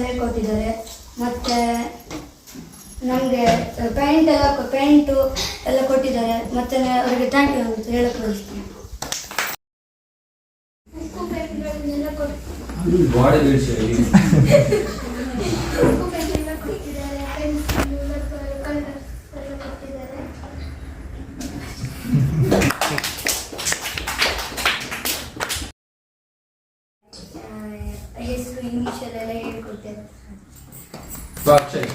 ಹೇಳ್ಕೊಟ್ಟಿದ್ದಾರೆ ಮತ್ತೆ ನಮಗೆ ಪೇಂಟ್ ಎಲ್ಲ ಪೇಂಟು ಎಲ್ಲ ಕೊಟ್ಟಿದ್ದಾರೆ. ಮತ್ತೆ ಅವರಿಗೆ ಥ್ಯಾಂಕ್ ಯು ಅಂತ ಹೇಳಕ್ಕೆ ಬಯಸ್ತೀನಿ. ಉಕ್ಕು ಪೇಂಟ್ಗಳನ್ನೆಲ್ಲ ಕೊಟ್ಟು ಬಾಡಿ ಬಿಡಿಸಿ ಉಕ್ಕು ಪೇಂಟೆಲ್ಲ ಕೊಟ್ಟಿದ್ದಾರೆ ಪೆನ್ಸಿಲು ಕಲರ್ ಎಲ್ಲ ಕೊಟ್ಟಿದ್ದಾರೆ ಆ, ಹೆಸರು ಇಂಗ್ಲೀಷಲ್ಲೆಲ್ಲ ಹೇಳ್ಕೊಡ್ತೇವೆ ಅಕ್ಷಯ್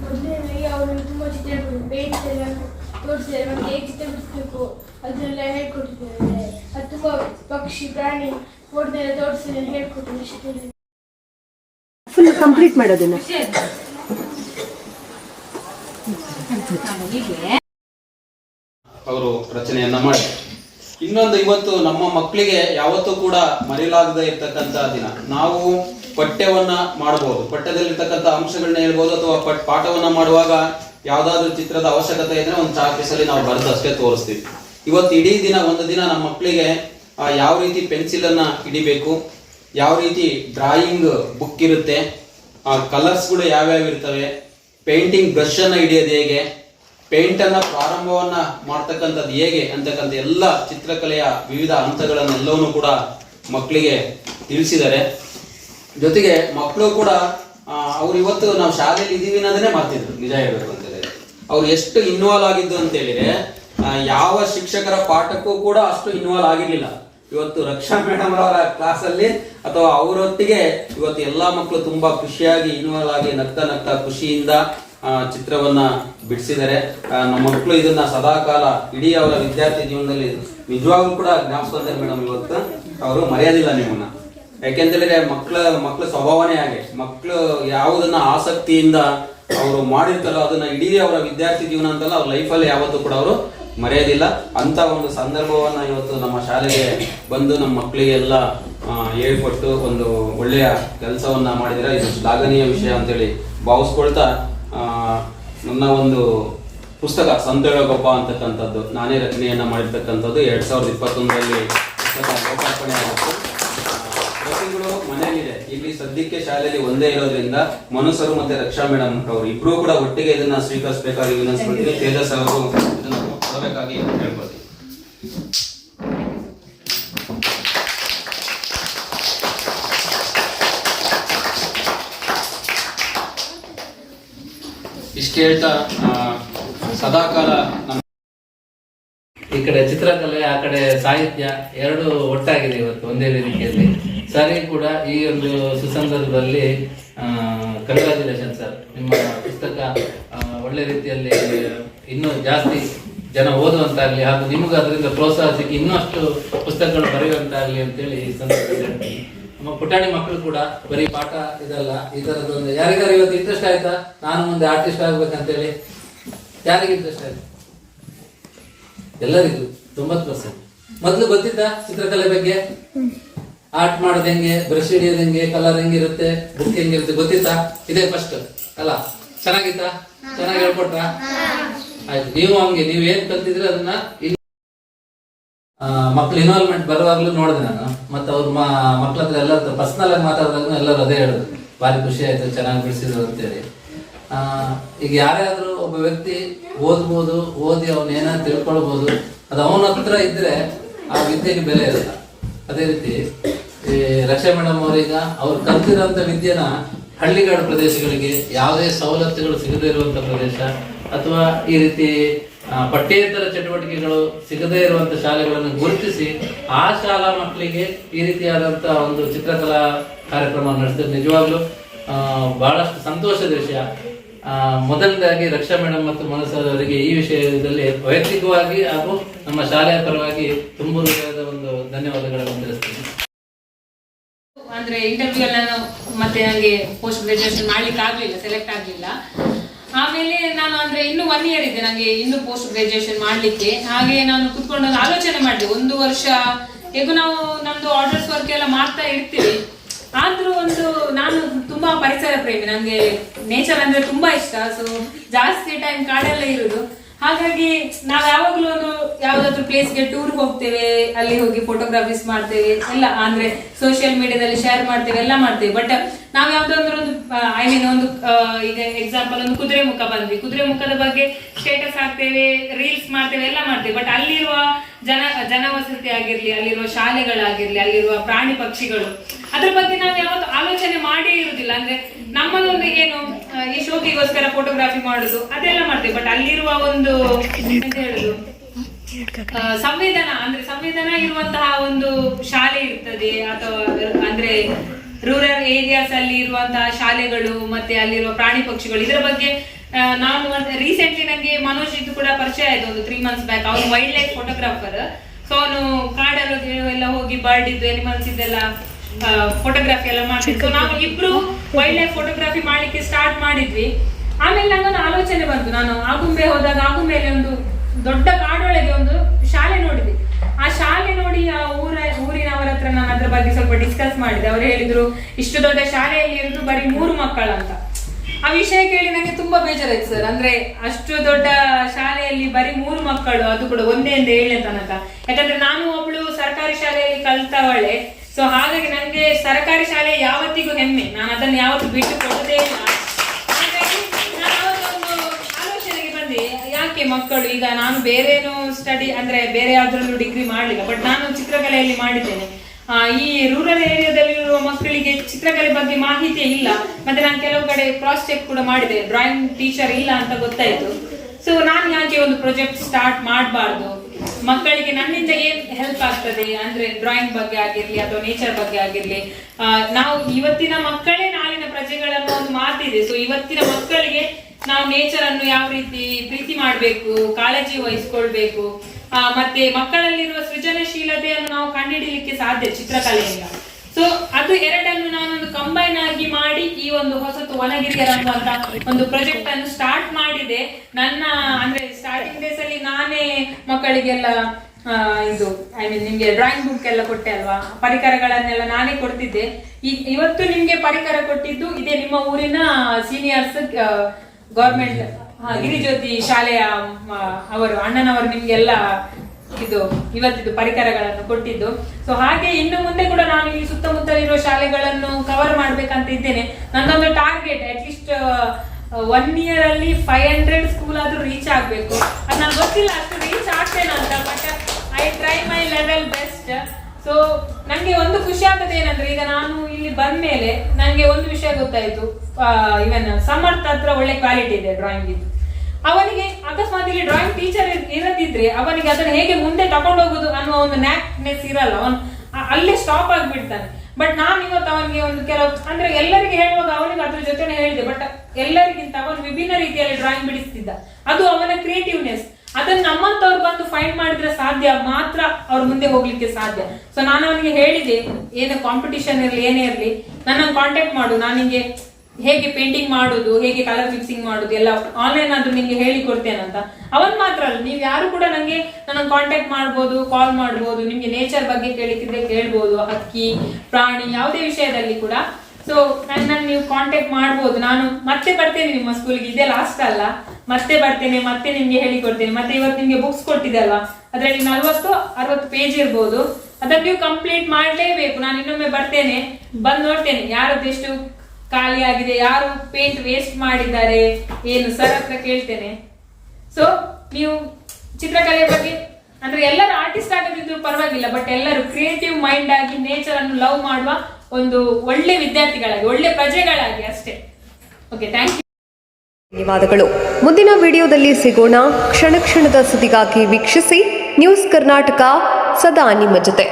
ಮೊದಲನೇದಾಗಿ ಅವರು ತುಂಬ ಚಿತ್ರ ಎಲ್ಲ ತೋರಿಸಿದ್ದಾರೆ ನಮಗೆ ಹೇಗೆ ಚಿತ್ರ ಬಿಡಿಸ್ಬೇಕು ಅದನ್ನೆಲ್ಲ ಹೇಳ್ಕೊಟ್ಟಿದ್ದಾರೆ ಅದು ತುಂಬ ಪಕ್ಷಿ ಪ್ರಾಣಿ ಫೋಟೋದೆಲ್ಲ ತೋರಿಸಿದ್ದೇನೆ ಹೇಳ್ಕೊಟ್ಟಿದ್ದಾರೆ ಇಷ್ಟು ಫುಲ್ ಕಂಪ್ಲೀಟ್ ಮಾಡೋದನ್ನ ಅವರು ರಚನೆಯನ್ನ ಮಾಡಿ. ಇನ್ನೊಂದು ಇವತ್ತು ನಮ್ಮ ಮಕ್ಕಳಿಗೆ ಯಾವತ್ತೂ ಕೂಡ ಮರೆಯಲಾಗದೇ ಇರ್ತಕ್ಕಂಥ ದಿನ. ನಾವು ಪಠ್ಯವನ್ನ ಮಾಡಬಹುದು ಪಠ್ಯದಲ್ಲಿರ್ತಕ್ಕಂಥ ಅಂಶಗಳನ್ನ ಹೇಳ್ಬೋದು ಅಥವಾ ಪಟ್ ಪಾಠವನ್ನ ಮಾಡುವಾಗ ಯಾವ್ದಾದ್ರು ಚಿತ್ರದ ಅವಶ್ಯಕತೆ ಇದ್ರೆ ಒಂದು ಅಲ್ಲಿ ನಾವು ಬರೆದು ಅಷ್ಟೇ ತೋರಿಸ್ತೀವಿ. ಇವತ್ತು ಇಡೀ ದಿನ, ಒಂದು ದಿನ ನಮ್ಮ ಮಕ್ಕಳಿಗೆ ಯಾವ ರೀತಿ ಪೆನ್ಸಿಲ್ ಅನ್ನ ಹಿಡಿಬೇಕು ಯಾವ ರೀತಿ ಡ್ರಾಯಿಂಗ್ ಬುಕ್ ಇರುತ್ತೆ, ಆ ಕಲರ್ಸ್ ಕಲರ್ಸ್ಗಳು ಯಾವ್ಯಾವ ಇರ್ತವೆ ಪೇಂಟಿಂಗ್ ಬ್ರಷ್ ಅನ್ನ ಹಿಡಿಯೋದು ಹೇಗೆ ಪೇಂಟ್ ಅನ್ನ ಪ್ರಾರಂಭವನ್ನ ಮಾಡ್ತಕ್ಕಂಥದ್ದು ಹೇಗೆ ಅಂತಕ್ಕಂಥ ಎಲ್ಲ ಚಿತ್ರಕಲೆಯ ವಿವಿಧ ಹಂತಗಳನ್ನೆಲ್ಲವನ್ನು ಕೂಡ ಮಕ್ಕಳಿಗೆ ತಿಳಿಸಿದ್ದಾರೆ. ಜೊತೆಗೆ ಮಕ್ಕಳು ಕೂಡ ಅವ್ರು ಇವತ್ತು ನಾವು ಶಾಲೆಯಲ್ಲಿ ಇದೀವಿ ಅನ್ನೋದನ್ನೇ ಮಾಡ್ತಿದ್ರು ನಿಜ ಹೇಳ್ಬೇಕು ಅವ್ರು ಎಷ್ಟು ಇನ್ವಾಲ್ವ್ ಆಗಿದ್ದು ಅಂತ ಹೇಳಿದ್ರೆ ಯಾವ ಶಿಕ್ಷಕರ ಪಾಠಕ್ಕೂ ಕೂಡ ಅಷ್ಟು ಇನ್ವಾಲ್ವ್ ಆಗಿರ್ಲಿಲ್ಲ. ಇವತ್ತು ರಕ್ಷಾ ಮೇಡಮ್ ಅವರ ಕ್ಲಾಸ್ ಅಲ್ಲಿ ಅಥವಾ ಅವರೊಟ್ಟಿಗೆ ಇವತ್ತು ಎಲ್ಲಾ ಮಕ್ಕಳು ತುಂಬಾ ಖುಷಿಯಾಗಿ ಇನ್ವಾಲ್ವ್ ಆಗಿ ನಗ್ತಾ ನಗ್ತಾ ಖುಷಿಯಿಂದ ಚಿತ್ರವನ್ನ ಬಿಡಿಸಿದರೆ ನಮ್ಮ ಮಕ್ಕಳು ಇದನ್ನ ಸದಾಕಾಲ ಇಡೀ ಅವರ ವಿದ್ಯಾರ್ಥಿ ಜೀವನದಲ್ಲಿ ನಿಜವಾಗ್ಲೂ ಕೂಡ ಜ್ಞಾಪಿಸ್ಕೊಂತಾರೆ ಮೇಡಮ್ ಇವತ್ತು. ಅವರು ಮರೆಯೋದಿಲ್ಲ ನಿಮ್ಮನ್ನ. ಯಾಕೆಂತೇಳಿದ್ರೆ ಮಕ್ಕಳ ಮಕ್ಕಳ ಸ್ವಭಾವನೇ ಹಾಗೆ. ಮಕ್ಕಳು ಯಾವುದನ್ನ ಆಸಕ್ತಿಯಿಂದ ಅವರು ಮಾಡಿರ್ತಾರೋ ಅದನ್ನ ಇಡೀ ಅವರ ವಿದ್ಯಾರ್ಥಿ ಜೀವನ ಅಂತಲ್ಲ, ಅವ್ರ ಲೈಫಲ್ಲಿ ಯಾವತ್ತೂ ಕೂಡ ಅವರು ಮರೆಯೋದಿಲ್ಲ. ಅಂತ ಒಂದು ಸಂದರ್ಭವನ್ನ ಇವತ್ತು ನಮ್ಮ ಶಾಲೆಗೆ ಬಂದು ನಮ್ಮ ಮಕ್ಕಳಿಗೆಲ್ಲ ಹೇಳ್ಕೊಟ್ಟು ಒಂದು ಒಳ್ಳೆಯ ಕೆಲಸವನ್ನ ಮಾಡಿದ್ರ ಇದು ಶ್ಲಾಘನೀಯ ವಿಷಯ ಅಂತೇಳಿ ಭಾವಿಸ್ಕೊಳ್ತಾ ನನ್ನ ಒಂದು ಪುಸ್ತಕ ಸಂತೇಳಗೊಬ್ಬ ಅಂತಕ್ಕಂಥದ್ದು, ನಾನೇ ರಚನೆಯನ್ನ ಮಾಡಿರ್ತಕ್ಕಂಥದ್ದು ಎರಡ್ ಸಾವಿರದ ಇಪ್ಪತ್ತೊಂದರಲ್ಲಿ ಪುಸ್ತಕ ಲೋಕಾರ್ಪಣೆ ಆಗುತ್ತೆ. ಪ್ರತಿಗಳು ಮನೆಯಲ್ಲಿದೆ. ಇಲ್ಲಿ ಸದ್ಯಕ್ಕೆ ಶಾಲೆಯಲ್ಲಿ ಒಂದೇ ಇರೋದ್ರಿಂದ ಮನುಸರು ಮತ್ತೆ ರಕ್ಷಾ ಮೇಡಮ್ ಅವರು ಇಬ್ರು ಕೂಡ ಒಟ್ಟಿಗೆ ಇದನ್ನ ಸ್ವೀಕರಿಸಬೇಕಾಗಿ ವಿನಂತಿಸ್ಕೊಳ್ತೀನಿ ತೇಜಸ್ ಅವರು ಇದನ್ನ ಕೊಡಬೇಕಾಗಿ ಹೇಳ್ಕೊಳ್ತೀನಿ ಇಷ್ಟು ಹೇಳ್ತಾ ಸದಾಕಾಲ ನಮ್ಮ ಈ ಕಡೆ ಚಿತ್ರಕಲೆ ಆ ಕಡೆ ಸಾಹಿತ್ಯ ಎರಡು ಒಟ್ಟಾಗಿದೆ ಇವತ್ತು ಒಂದೇ ವೇದಿಕೆಯಲ್ಲಿ. ಸರಿ ಕೂಡ ಈ ಒಂದು ಸುಸಂದರ್ಭದಲ್ಲಿ ಕಂಗ್ರಾಚುಲೇಷನ್ ಸರ್, ನಿಮ್ಮ ಪುಸ್ತಕ ಒಳ್ಳೆ ರೀತಿಯಲ್ಲಿ ಇನ್ನೂ ಜಾಸ್ತಿ ಜನ ಓದುವಂತಾಗಲಿ ಹಾಗೂ ನಿಮಗೂ ಅದರಿಂದ ಪ್ರೋತ್ಸಾಹ ಸಿಕ್ಕಿ ಇನ್ನಷ್ಟು ಪುಸ್ತಕಗಳು ಬರೆಯುವಂತಾಗ್ಲಿ ಅಂತೇಳಿ ಈ ಸಂದರ್ಭದಲ್ಲಿ ನಮ್ಮ ಪುಟಾಣಿ ಮಕ್ಕಳು ಕೂಡ ಬರೀ ಪಾಠ ಇದಲ್ಲ, ಈ ತರದೊಂದು ಯಾರಿಗಾರು ಇವತ್ತು ಇಂಟ್ರೆಸ್ಟ್ ಆಯ್ತಾ? ನಾನು ಮುಂದೆ ಆರ್ಟಿಸ್ಟ್ ಆಗ್ಬೇಕಂತೇಳಿ. ಯಾರಿಗೆ ಇಂಟ್ರೆಸ್ಟ್ ಆಯ್ತು? ಎಲ್ಲರಿಗೂ ತೊಂಬತ್ತು ಪರ್ಸೆಂಟ್ ಮೊದಲು ಗೊತ್ತಿತ್ತಾ ಚಿತ್ರಕಲೆ ಬಗ್ಗೆ? ಆರ್ಟ್ ಮಾಡೋದು ಹೆಂಗೆ ಬ್ರಷ್ ಹಿಡಿಯೋದು ಹೆಂಗೆ ಕಲರ್ ಹೆಂಗಿರುತ್ತೆ ಬುಕ್ ಹೆಂಗಿರುತ್ತೆ ಗೊತ್ತಿತ್ತಾ? ಇದೇ ಫಸ್ಟ್ ಅಲ್ಲ? ಚೆನ್ನಾಗಿತ್ತಾ? ಚೆನ್ನಾಗಿ ಹೇಳ್ಕೊಟ್ರಾ? ಆಯ್ತು ನೀವು ಹಂಗೆ ನೀವು ಏನ್ ಕಲ್ತಿದ್ರೆ ಅದನ್ನ ಮಕ್ಳು ಇನ್ವಾಲ್ವ್ಮೆಂಟ್ ಬರುವಾಗ್ಲೂ ನೋಡಿದೆ ನಾನು. ಮತ್ತೆ ಅವ್ರ ಮಕ್ಳ ಹತ್ರ ಎಲ್ಲ ಪರ್ಸನಲ್ ಆಗಿ ಮಾತಾಡಿದಾಗ ಎಲ್ಲರೂ ಅದೇ ಹೇಳುದು. ಭಾರಿ ಖುಷಿ ಆಯ್ತು ಚೆನ್ನಾಗಿ ಬಿಡಿಸಿದ್ರು ಅಂತೇಳಿ. ಆ, ಈಗ ಯಾರೇ ಆದ್ರೂ ಒಬ್ಬ ವ್ಯಕ್ತಿ ಓದ್ಬೋದು ಓದಿ ಅವನ್ ಏನ ತಿಳ್ಕೊಳ್ಬಹುದು ಅದು ಅವನ ಹತ್ರ ಇದ್ರೆ ಆ ವಿದ್ಯೆಗೆ ಬೆಲೆ ಇರಲ್ಲ ಅದೇ ರೀತಿ ರಕ್ಷಾ ಮೇಡಮ್ ಅವರೀಗ ಅವ್ರು ಕಲ್ತಿರೋಂಥ ವಿದ್ಯೆನ ಹಳ್ಳಿಗಾಡು ಪ್ರದೇಶಗಳಿಗೆ ಯಾವುದೇ ಸವಲತ್ತುಗಳು ಸಿಗದೇ ಇರುವಂತ ಪ್ರದೇಶ ಅಥವಾ ಈ ರೀತಿ ಪಠ್ಯೇತರ ಚಟುವಟಿಕೆಗಳು ಸಿಗದೇ ಇರುವಂತ ಶಾಲೆಗಳನ್ನು ಗುರುತಿಸಿ ಆ ಶಾಲಾ ಮಕ್ಕಳಿಗೆ ಈ ರೀತಿಯಾದಂತ ಒಂದು ಚಿತ್ರಕಲಾ ಕಾರ್ಯಕ್ರಮ ನಡೆಸಿದ್ರೆ ನಿಜವಾಗ್ಲೂ ಬಹಳಷ್ಟು ಸಂತೋಷದ ವಿಷಯ. ಮೊದಲನೇದಾಗಿ ರಕ್ಷಾ ಮೇಡಮ್ ಮತ್ತು ಮನಸ್ಸಾದವರಿಗೆ ಈ ವಿಷಯದಲ್ಲಿ ವೈಯಕ್ತಿಕವಾಗಿ ಹಾಗೂ ನಮ್ಮ ಶಾಲೆಯ ಪರವಾಗಿ ತುಂಬ ಒಂದು ಧನ್ಯವಾದಗಳನ್ನು ತಿಳಿಸ್ತೀನಿ. ಅಂದ್ರೆ ಇಂಟರ್ವ್ಯೂ ಎಲ್ಲ ಮತ್ತೆ ನನಗೆ ಪೋಸ್ಟ್ ಗ್ರಾಜುಯೇಷನ್ ಮಾಡ್ಲಿಕ್ಕೆ ಆಗ್ಲಿಲ್ಲ ಸೆಲೆಕ್ಟ್ ಆಗ್ಲಿಲ್ಲ. ಆಮೇಲೆ ನಾನು ಅಂದ್ರೆ ಇನ್ನು ಒನ್ ಇಯರ್ ಇದೆ ನನಗೆ ಇನ್ನು ಪೋಸ್ಟ್ ಗ್ರಾಜುಯೇಷನ್ ಮಾಡ್ಲಿಕ್ಕೆ. ಹಾಗೆ ನಾನು ಕುತ್ಕೊಂಡು ಆಲೋಚನೆ ಮಾಡಿದೆ. ಒಂದು ವರ್ಷ ಹೇಗೂ ನಾವು ನಮ್ದು ಆರ್ಡರ್ಸ್ ವರ್ಕ್ ಎಲ್ಲ ಮಾಡ್ತಾ ಇರ್ತೀವಿ. ಆದ್ರೂ ಒಂದು ನಾನು ತುಂಬಾ ಪರಿಸರ ಪ್ರೇಮಿ. ನನಗೆ ನೇಚರ್ ಅಂದ್ರೆ ತುಂಬಾ ಇಷ್ಟ. ಸೊ ಜಾಸ್ತಿ ಟೈಮ್ ಕಾಡೆಲ್ಲ ಇರುದು. ಹಾಗಾಗಿ ನಾವ್ ಯಾವಾಗ್ಲೂ ಯಾವ್ದಾದ್ರು ಪ್ಲೇಸ್ಗೆ ಟೂರ್ ಹೋಗ್ತೇವೆ, ಅಲ್ಲಿ ಹೋಗಿ ಫೋಟೋಗ್ರಾಫೀಸ್ ಮಾಡ್ತೇವೆ, ಎಲ್ಲ ಅಂದ್ರೆ ಸೋಷಿಯಲ್ ಮೀಡಿಯಾದಲ್ಲಿ ಶೇರ್ ಮಾಡ್ತೇವೆ, ಎಲ್ಲ ಮಾಡ್ತೇವೆ. ಬಟ್ ನಾವ್ ಯಾವ್ದಾದ್ರು ಒಂದು ಐ ಮೀನ್ ಒಂದು ಈಗ ಎಕ್ಸಾಂಪಲ್ ಒಂದು ಕುದುರೆ ಮುಖ ಬಂದ್ವಿ. ಕುದುರೆ ಮುಖದ ಬಗ್ಗೆ ಸ್ಟೇಟಸ್ ಹಾಕ್ತೇವೆ ರೀಲ್ಸ್ ಮಾಡ್ತೇವೆ, ಎಲ್ಲ ಮಾಡ್ತೇವೆ. ಬಟ್ ಅಲ್ಲಿರುವ ಜನ, ಜನವಸತಿ ಆಗಿರ್ಲಿ, ಅಲ್ಲಿರುವ ಶಾಲೆಗಳಾಗಿರ್ಲಿ, ಅಲ್ಲಿರುವ ಪ್ರಾಣಿ ಪಕ್ಷಿಗಳು, ಅದ್ರ ಬಗ್ಗೆ ನಾವು ಯಾವತ್ತು ಆಲೋಚನೆ ಮಾಡೇ ಇರುದಿಲ್ಲ. ಅಂದ್ರೆ ನಮ್ಮದೊಂದು ಏನು ಈ ಶೋಕಿಗೋಸ್ಕರ ಫೋಟೋಗ್ರಾಫಿ ಮಾಡುದು, ಅದೆಲ್ಲ ಮಾಡ್ತೇವೆ. ಬಟ್ ಅಲ್ಲಿರುವ ಒಂದು ಎಂತ ಹೇಳುದು? ಸಂವೇದನಾ, ಅಂದ್ರೆ ಸಂವೇದನ ಇರುವಂತಹ ಒಂದು ಶಾಲೆ ಇರ್ತದೆ. ಅಥವಾ, ಅಂದ್ರೆ ರೂರಲ್ ಏರಿಯಾಸ್ ಅಲ್ಲಿ ಇರುವಂತಹ ಶಾಲೆಗಳು, ಮತ್ತೆ ಅಲ್ಲಿರುವ ಪ್ರಾಣಿ ಪಕ್ಷಿಗಳು, ಇದರ ಬಗ್ಗೆ ನಾನು ರೀಸೆಂಟ್ಲಿ ನಂಗೆ ಮನೋಜ್ ಇದು ಕೂಡ ಪರಿಚಯ ಆಯ್ತು, ಒಂದು ತ್ರೀ ಮಂತ್ಸ್ ಬ್ಯಾಕ್ ಅವನು ವೈಲ್ಡ್ ಲೈಫ್ ಫೋಟೋಗ್ರಾಫರ್ ಸೊ ಅವನು ಕಾಡಲ್ಲಿ ಎಲ್ಲ ಹೋಗಿ ಬರ್ಡ್ ಇದ್ದು ಎನಿಮಲ್ಸ್ ಇದೆಲ್ಲ ಫೋಟೋಗ್ರಾಫಿ ಎಲ್ಲ ಮಾಡ್ತಿದ್ವಿ. ಸೊ ನಾವು ಇಬ್ರು ವೈಲ್ಡ್ ಲೈಫ್ ಫೋಟೋಗ್ರಾಫಿ ಮಾಡ್ಲಿಕ್ಕೆ ಸ್ಟಾರ್ಟ್ ಮಾಡಿದ್ವಿ. ಆಮೇಲೆ ನಂಗೊಂದು ಆಲೋಚನೆ ಬಂತು. ನಾನು ಆಗುಂಬೆ ಹೋದಾಗ ಆಗುಂಬೆಯಲ್ಲಿ ಒಂದು ದೊಡ್ಡ ಕಾಡೊಳಗೆ ಒಂದು ಶಾಲೆ ನೋಡಿದ್ವಿ. ಆ ಶಾಲೆ ನೋಡಿ ಆ ಊರ, ಊರಿನವರ ಹತ್ರ ನಾನು ಅದ್ರ ಬಗ್ಗೆ ಸ್ವಲ್ಪ ಡಿಸ್ಕಸ್ ಮಾಡಿದೆ. ಅವ್ರು ಹೇಳಿದ್ರು, ಇಷ್ಟು ದೊಡ್ಡ ಶಾಲೆಯಲ್ಲಿ ಇರೋದು ಬರೀ ಮೂರು ಮಕ್ಕಳಂತ. ಆ ವಿಷಯ ಕೇಳಿ ನನಗೆ ತುಂಬಾ ಬೇಜಾರಾಯ್ತು ಸರ್. ಅಂದ್ರೆ ಅಷ್ಟು ದೊಡ್ಡ ಶಾಲೆಯಲ್ಲಿ ಬರೀ ಮೂರು ಮಕ್ಕಳು, ಅದು ಕೂಡ ಒಂದೇ ಎಂದು ಏಳನೇ ತನಕ ಯಾಕಂದ್ರೆ ನಾನು ಒಬ್ಳು ಸರ್ಕಾರಿ ಶಾಲೆಯಲ್ಲಿ ಕಲ್ತವಳೆ ಸೊ ಹಾಗಾಗಿ ನನಗೆ ಸರ್ಕಾರಿ ಶಾಲೆ ಯಾವತ್ತಿಗೂ ಹೆಮ್ಮೆ. ನಾನು ಅದನ್ನು ಯಾವತ್ತು ಬಿಟ್ಟು ಕೊಡದೇ ಇಲ್ಲ. ನಾನು ಆಲೋಚನೆಗೆ ಬಂದೆ. ಯಾಕೆ ಮಕ್ಕಳು? ಈಗ ನಾನು ಬೇರೇನು ಸ್ಟಡಿ ಅಂದ್ರೆ ಬೇರೆ ಯಾವ್ದ್ರಲ್ಲೂ ಡಿಗ್ರಿ ಮಾಡ್ಲಿಲ್ಲ. ಬಟ್ ನಾನು ಚಿತ್ರಕಲೆಯಲ್ಲಿ ಮಾಡಿದ್ದೇನೆ. ಈ ರೂರಲ್ ಏರಿಯಾದಲ್ಲಿರುವ ಮಕ್ಕಳಿಗೆ ಚಿತ್ರಕಲೆ ಬಗ್ಗೆ ಮಾಹಿತಿ ಇಲ್ಲ. ಮತ್ತೆ ನಾನು ಕೆಲವು ಕಡೆ ಕ್ರಾಸ್ ಚೆಕ್ ಕೂಡ ಮಾಡಿದೆ. ಡ್ರಾಯಿಂಗ್ ಟೀಚರ್ ಇಲ್ಲ ಅಂತ ಗೊತ್ತಾಯ್ತು. ಸೊ ನಾನು ಯಾಕೆ ಒಂದು ಪ್ರಾಜೆಕ್ಟ್ ಸ್ಟಾರ್ಟ್ ಮಾಡಬಾರ್ದು? ಮಕ್ಕಳಿಗೆ ನನ್ನಿಂದ ಏನ್ ಹೆಲ್ಪ್ ಆಗ್ತದೆ? ಅಂದ್ರೆ ಡ್ರಾಯಿಂಗ್ ಬಗ್ಗೆ ಆಗಿರ್ಲಿ ಅಥವಾ ನೇಚರ್ ಬಗ್ಗೆ ಆಗಿರ್ಲಿ. ನಾವು ಇವತ್ತಿನ ಮಕ್ಕಳೇ ನಾಳಿನ ಪ್ರಜೆಗಳನ್ನು ಒಂದು ಮಾತಿದೆ ಸೊ ಇವತ್ತಿನ ಮಕ್ಕಳಿಗೆ ನಾವು ನೇಚರ್ ಅನ್ನು ಯಾವ ರೀತಿ ಪ್ರೀತಿ ಮಾಡಬೇಕು, ಕಾಳಜಿ ವಹಿಸ್ಕೊಳ್ಬೇಕು ಮತ್ತೆ ಮಕ್ಕಳಲ್ಲಿರುವ ಸೃಜನಶೀಲತೆಯನ್ನು ನಾವು ಕಂಡುಹಿಡಿಯಲಿಕ್ಕೆ ಸಾಧ್ಯ ಚಿತ್ರಕಲೆಯಿಂದ. ಸೊ ಅದು ಎರಡನ್ನು ನಾನೊಂದು ಕಂಬೈನ್ ಆಗಿ ಮಾಡಿ ಈ ಒಂದು ಹೊಸತು ಅನ್ನುವಂತ ಒಂದು ಪ್ರಾಜೆಕ್ಟ್ ಅನ್ನು ಸ್ಟಾರ್ಟ್ ಮಾಡಿದೆ. ನನ್ನ, ಅಂದ್ರೆ ಸ್ಟಾರ್ಟಿಂಗ್ ಡೇಸ್ ಅಲ್ಲಿ ನಾನೇ ಮಕ್ಕಳಿಗೆಲ್ಲ ಇದು ಐ ಮೀನ್ ನಿಮ್ಗೆ ಡ್ರಾಯಿಂಗ್ ಬುಕ್ ಎಲ್ಲ ಕೊಟ್ಟೆ ಅಲ್ವಾ? ಪರಿಕರಗಳನ್ನೆಲ್ಲ ನಾನೇ ಕೊಡ್ತಿದ್ದೆ. ಇವತ್ತು ನಿಮ್ಗೆ ಪರಿಕರ ಕೊಟ್ಟಿದ್ದು ಇದೇ ನಿಮ್ಮ ಊರಿನ ಸೀನಿಯರ್ಸ್ ಗೌರ್ಮೆಂಟ್ ಗಿರಿಜ್ಯೋತಿ ಶಾಲೆಯ ಅವರು, ಅಣ್ಣನವರು ನಿಮ್ಗೆಲ್ಲ ಇದು, ಇವತ್ತಿದ್ದು ಪರಿಕರಗಳನ್ನು ಕೊಟ್ಟಿದ್ದು. ಸೊ ಹಾಗೆ ಇನ್ನು ಮುಂದೆ ಕೂಡ ನಾನು ಇಲ್ಲಿ ಸುತ್ತಮುತ್ತಲಿರುವ ಶಾಲೆಗಳನ್ನು ಕವರ್ ಮಾಡ್ಬೇಕಂತ ಇದ್ದೇನೆ. ನನ್ನೊಂದು target at least one year ಅಲ್ಲಿ ಫೈವ್ ಹಂಡ್ರೆಡ್ ಸ್ಕೂಲ್ ಆದ್ರೂ ರೀಚ್ ಆಗ್ಬೇಕು. ಅದು ನನಗೆ ಗೊತ್ತಿಲ್ಲ, ಅಷ್ಟು reach ಆಗ್ತೇನೆ but I try my level best so ನಂಗೆ ಒಂದು ಖುಷಿ ಆಗ್ತದೆ ಏನಂದ್ರೆ, ಈಗ ನಾನು ಇಲ್ಲಿ ಬಂದ್ಮೇಲೆ ನಂಗೆ ಒಂದು ವಿಷಯ ಗೊತ್ತಾಯ್ತು. ಇವನ್ ಸಮರ್ಥ ಹತ್ರ ಒಳ್ಳೆ ಕ್ವಾಲಿಟಿ ಇದೆ ಡ್ರಾಯಿಂಗ್ ಇದ್ದು ಅವನಿಗೆ ಅಕಸ್ಮಾತ್ ಇಲ್ಲಿ ಡ್ರಾಯಿಂಗ್ ಟೀಚರ್ ಇರದಿದ್ರೆ ಅವನಿಗೆ ಅದನ್ನ ಹೇಗೆ ಮುಂದೆ ತಗೊಂಡೋಗೋದು ಅನ್ನುವ ಒಂದು ನ್ಯಾಕ್ನೆಸ್ ಇರಲ್ಲ. ಅವನು ಅಲ್ಲೇ ಸ್ಟಾಪ್ ಆಗಿಬಿಡ್ತಾನೆ. ಬಟ್ ನಾನು ಇವತ್ತು ಅವನಿಗೆ ಒಂದು ಕೆಲವು, ಅಂದ್ರೆ ಎಲ್ಲರಿಗೆ ಹೇಳುವಾಗ ಅವನಿಗೆ ಅದ್ರ ಜೊತೆನೆ ಹೇಳಿದೆ. ಬಟ್ ಎಲ್ಲರಿಗಿಂತ ಅವನು ವಿಭಿನ್ನ ರೀತಿಯಲ್ಲಿ ಡ್ರಾಯಿಂಗ್ ಬಿಡಿಸ್ತಿದ್ದ. ಅದು ಅವನ ಕ್ರಿಯೇಟಿವ್ನೆಸ್ ಅದನ್ನ ನಮ್ಮಂತವ್ರು ಬಂದು ಫೈಂಡ್ ಮಾಡಿದ್ರೆ ಸಾಧ್ಯ, ಮಾತ್ರ ಅವ್ರ ಮುಂದೆ ಹೋಗ್ಲಿಕ್ಕೆ ಸಾಧ್ಯ. ಸೊ ನಾನು ಅವನಿಗೆ ಹೇಳಿದೆ, ಏನು ಕಾಂಪಿಟಿಷನ್ ಇರಲಿ, ಏನೇ ಇರಲಿ ನನ್ನನ್ನು ಕಾಂಟ್ಯಾಕ್ಟ್ ಮಾಡು. ನಾನು ನಿಂಗೆ ಹೇಗೆ ಪೇಂಟಿಂಗ್ ಮಾಡುದು, ಹೇಗೆ ಕಲರ್ ಫಿಕ್ಸಿಂಗ್ ಮಾಡುದು, ಎಲ್ಲ ಆನ್ಲೈನ್ ಆದ್ರೂ ನಿಮಗೆ ಹೇಳಿ ಕೊಡ್ತೇನಂತ. ಅವನ್ ಮಾತ್ರ ಅಲ್ಲ, ನೀವು ಯಾರು ಕೂಡ ನಂಗೆ ನನ್ನ ಕಾಂಟ್ಯಾಕ್ಟ್ ಮಾಡ್ಬೋದು ಕಾಲ್ ಮಾಡ್ಬೋದು, ನಿಮ್ಗೆ ನೇಚರ್ ಬಗ್ಗೆ ಕೇಳಿಕಿದ್ರೆ ಕೇಳ್ಬೋದು ಹಕ್ಕಿ ಪ್ರಾಣಿ, ಯಾವುದೇ ವಿಷಯದಲ್ಲಿ ಕೂಡ. ಸೊ ನನ್ನ ನೀವು ಕಾಂಟ್ಯಾಕ್ಟ್ ಮಾಡ್ಬೋದು. ನಾನು ಮತ್ತೆ ಬರ್ತೇನೆ ನಿಮ್ಮ ಸ್ಕೂಲ್ಗೆ ಇದೇ ಲಾಸ್ಟ್ ಅಲ್ಲ. ಮತ್ತೆ ಬರ್ತೇನೆ, ಮತ್ತೆ ನಿಮ್ಗೆ ಹೇಳಿ ಕೊಡ್ತೇನೆ. ಮತ್ತೆ ಇವತ್ತು ನಿಮ್ಗೆ ಬುಕ್ಸ್ ಅಲ್ವಾ ಅದರಲ್ಲಿ ನಲ್ವತ್ತು ಅರವತ್ತು ಪೇಜ್ ಇರ್ಬೋದು. ಅದನ್ನ ನೀವು ಕಂಪ್ಲೀಟ್ ಮಾಡ್ಲೇಬೇಕು. ನಾನು ಇನ್ನೊಮ್ಮೆ ಬರ್ತೇನೆ. ಬಂದು ನೋಡ್ತೇನೆ. ಯಾರದ್ದು ಎಷ್ಟು ಖಾಲಿ ಆಗಿದೆ ಯಾರು ಪೇಂಟ್ ವೇಸ್ಟ್ ಮಾಡಿದ್ದಾರೆ? ಏನು ಸರ್ ಹತ್ರ ಕೇಳ್ತೇನೆ. ಸೊ ನೀವು ಚಿತ್ರಕಲೆ ಬಗ್ಗೆ, ಅಂದ್ರೆ ಎಲ್ಲರೂ ಆರ್ಟಿಸ್ಟ್ ಆಗದಿದ್ರು ಪರವಾಗಿಲ್ಲ ಬಟ್ ಎಲ್ಲರೂ ಕ್ರಿಯೇಟಿವ್ ಮೈಂಡ್ ಆಗಿ ನೇಚರ್ ಅನ್ನು ಲವ್ ಮಾಡುವ ಒಂದು ಒಳ್ಳೆ ವಿದ್ಯಾರ್ಥಿಗಳಾಗಿ, ಒಳ್ಳೆ ಪ್ರಜೆಗಳಾಗಿ ಅಷ್ಟೇ. ಓಕೆ ಥ್ಯಾಂಕ್ ಯು ಧನ್ಯವಾದಗಳು. ಮುಂದಿನ ವಿಡಿಯೋದಲ್ಲಿ ಸಿಗೋಣ. ಕ್ಷಣ ಕ್ಷಣದ ಸುದ್ದಿಗಾಗಿ ವೀಕ್ಷಿಸಿ. ನ್ಯೂಸ್ ಕರ್ನಾಟಕ ಸದಾ ನಿಮ್ಮ ಜೊತೆ.